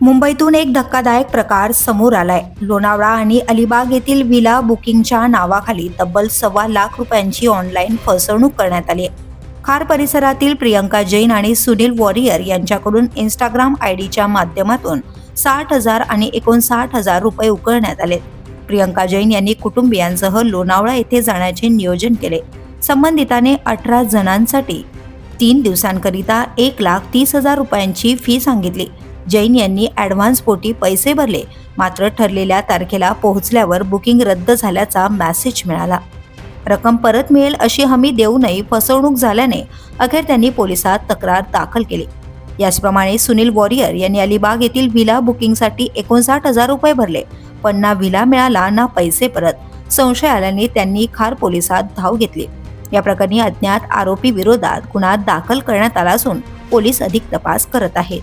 मुंबईतून एक धक्कादायक प्रकार समोर आलाय. लोणावळा आणि अलिबाग येथील विला बुकिंगच्या नावाखाली तब्बल सव्वा लाख रुपयांची ऑनलाईन फसवणूक करण्यात आली आहे. खार परिसरातील प्रियंका जैन आणि सुनील वॉरियर यांच्याकडून इंस्टाग्राम आय डीच्या माध्यमातून साठ हजार आणि एकोणसाठ हजार रुपये उकळण्यात आले. प्रियंका जैन यांनी कुटुंबियांसह लोणावळा येथे जाण्याचे नियोजन केले. संबंधिताने अठरा जणांसाठी तीन दिवसांकरिता एक लाख तीस हजार रुपयांची फी सांगितली. जैन यांनी ॲडव्हान्स पोटी पैसे भरले. मात्र ठरलेल्या तारखेला पोहोचल्यावर बुकिंग रद्द झाल्याचा मॅसेज मिळाला. रक्कम परत मिळेल अशी हमी देऊनही फसवणूक झाल्याने अखेर त्यांनी पोलिसात तक्रार दाखल केली. याचप्रमाणे सुनील वॉरियर यांनी अलिबाग येथील व्हिला बुकिंगसाठी एकोणसाठ हजार रुपये भरले पण ना व्हिला मिळाला ना पैसे परत. संशय आल्याने त्यांनी खार पोलिसात धाव घेतली. या प्रकरणी अज्ञात आरोपी विरोधात गुन्हा दाखल करण्यात आला असून पोलीस अधिक तपास करत आहेत.